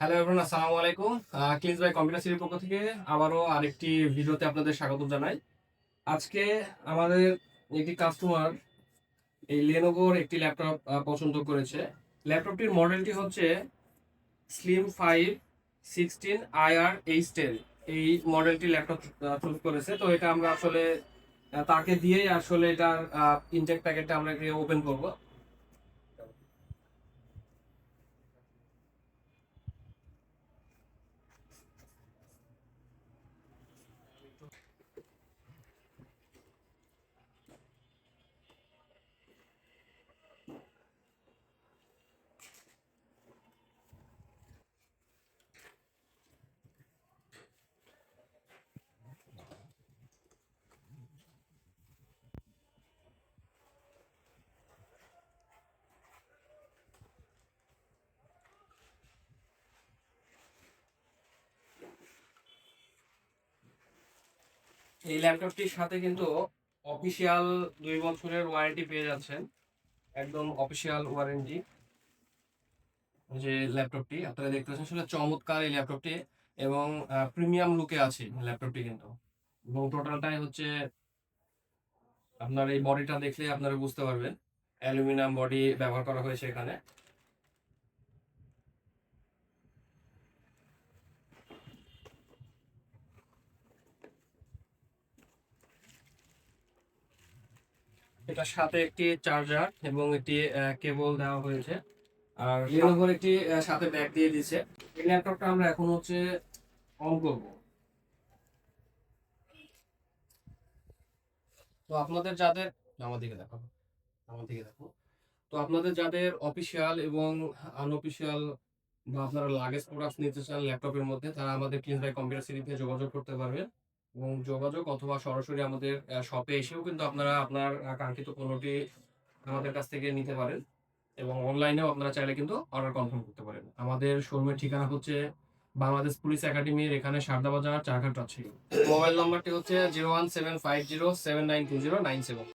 Hello everyone আসসালামু আলাইকুম। ক্লিনস by computer সিটির পক্ষ থেকে আবারও আরেকটি ভিডিওতে আপনাদের স্বাগত জানাই। আজকে আমাদের একটি কাস্টমার এই লেনোভোর একটি ল্যাপটপ পছন্দ করেছে। ল্যাপটপটির মডেলটি হচ্ছে slim five sixteen IR H ten এই মডেলটি ল্যাপটপ চুজ করেছে। তো এটা আমরা আসলে তাকে দিয়েই আসলে এটার ইনটেক প্যাকেটটা আমরা ওপেন করব। এই ল্যাপটপটির সাথে কিন্তু অফিসিয়াল দুই বছরের ওয়ারেন্টি পেয়ে যাচ্ছেন। একদম অফিসিয়াল ওয়ারেন্টি যে ল্যাপটপটি আপনারা দেখতে পাচ্ছেন সেটা চমৎকার এই ল্যাপটপটি এবং প্রিমিয়াম লুকে আছে ল্যাপটপটি কিন্তু। এবং টোটালটাই হচ্ছে আপনার এই বডিটা দেখলে আপনারা বুঝতে পারবেন। অ্যালুমিনিয়াম বডি ব্যবহার করা হয়েছে এখানে। এটার সাথে একটি চার্জার এবং একটি কেবল দেওয়া হয়েছে। আর লেনোভোর একটি সাথে ব্যাগ দিয়ে দিয়েছে। এই ল্যাপটপটা আমরা এখন হচ্ছে অন করব। তো আপনাদের যাদের আমার দিকে দেখো আমার দিকে দেখো। তো আপনাদের যাদের অফিসিয়াল এবং আনঅফিসিয়াল বা আপনারা লাগেজ প্রোডাক্ট নিতে চান ল্যাপটপের মধ্যে তারা আমাদের বাই কম্পিউটার সিটিতে যোগাযোগ করতে পারবেন। যোগাযোগ অথবা সরাসরি আমাদের শপে এসেও কিন্তু আপনারা আপনার কাঙ্ক্ষিত পণ্যটি আমাদের কাছ থেকে নিতে পারেন এবং অনলাইনেও আপনারা চাইলে কিন্তু অর্ডার কনফার্ম করতে পারেন। আমাদের শোরুমের ঠিকানা হচ্ছে বাংলাদেশ পুলিশ একাডেমির এখানে সারদা বাজার চারঘাট মোবাইল নাম্বারটি হচ্ছে zero one seven five zero seven nine two zero nine seven